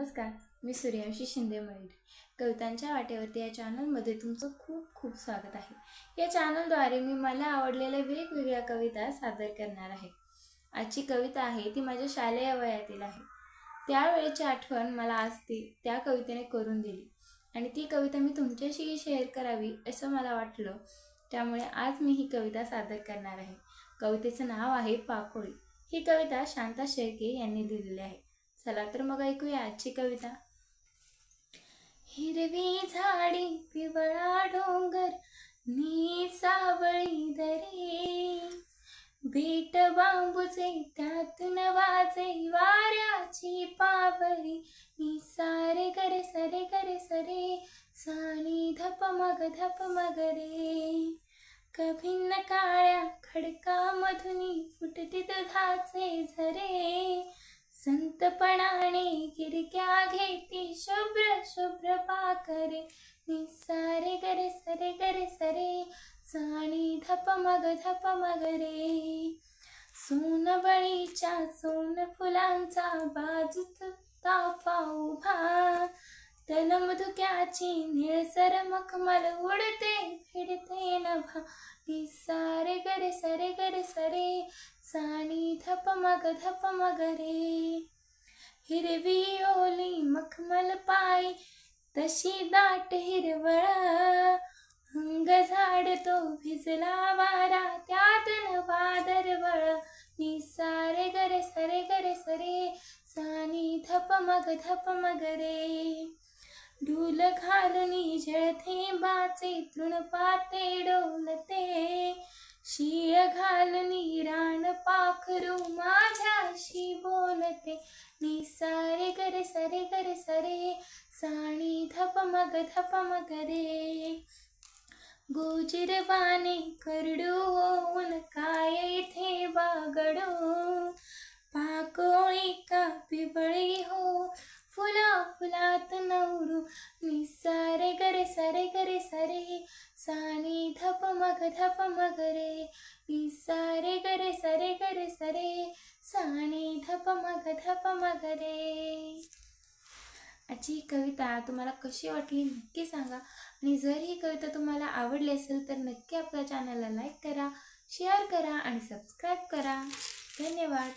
नमस्कार मी सूर्यांशी शिंदे मयूर. कवितांच्या वाटेवरती या चॅनलमध्ये तुमचं खूप खूप स्वागत आहे. या चॅनलद्वारे मी मला आवडलेल्या वेगवेगळ्या कविता सादर करणार आहे. आजची कविता आहे ती माझ्या शालेय वयातील आहे. त्यावेळेची आठवण मला आज ती त्या कवितेने करून दिली. आणि ती कविता मी तुमच्याशीही शेअर करावी असं मला वाटलं. त्यामुळे आज मी ही कविता सादर करणार आहे. कवितेचं नाव आहे पाकोळी. ही कविता शांता शेळके यांनी लिहिलेली आहे. चला तर मग ऐकूया आजची कविता. हिरवी झाडी पिवळा डोंगर नी सावळी दरे. भेट बांबूचे त्यातून वाजे वाऱ्याची पावरी नी सारे करे सरे करे सरे साणी धप मग धप मग रे. कभिन्न काळ्या खडका मधुनी फुटती दुधाचे झरे. संतपणाने गिरक्या घेती शुभ्र शुभ्र पाकरे निसारे गरे सरे गरे सरे. साणी धप मग धप मग रे. सोनबळीच्या सोन फुलांचा बाजूत ताफा उभा. तलमधुक्याची निळसर मखमल उडते फिरते नभा. निसारे गरे सरे गरे सरे. सानी धप मग धप मग रे. हिरवी ओली मखमल पाय तशी दाट हिरवळ. अंग झाड तो भिजला वारा त्यातून वादरवळ निसारे गरे सरे गरे सरे सानी धप मग धप मग रे. ढूल घालून जळथेंबाचे तृण पातेडो पाखरू माझ्याशी बोलते. निसारे गरे सरे गरे सरे. साणी धप मग धप मग रे. गोजिरवाने करडू होऊन काय इथे बागडू पाकोळी का पिबळी हो? फुला फुलात नवरू. निसारे गरे सरे गरे सरे. साणी सानी धप मग धप मग रे. निसारे गरे सरे गरे सरे. सानी धप मग धप मग रे. आजची ही कविता तुम्हाला कशी वाटली नक्की सांगा. आणि जर ही कविता तुम्हाला आवडली असेल तर नक्की आपल्या चॅनलला लाईक करा शेअर करा आणि सबस्क्राईब करा. धन्यवाद.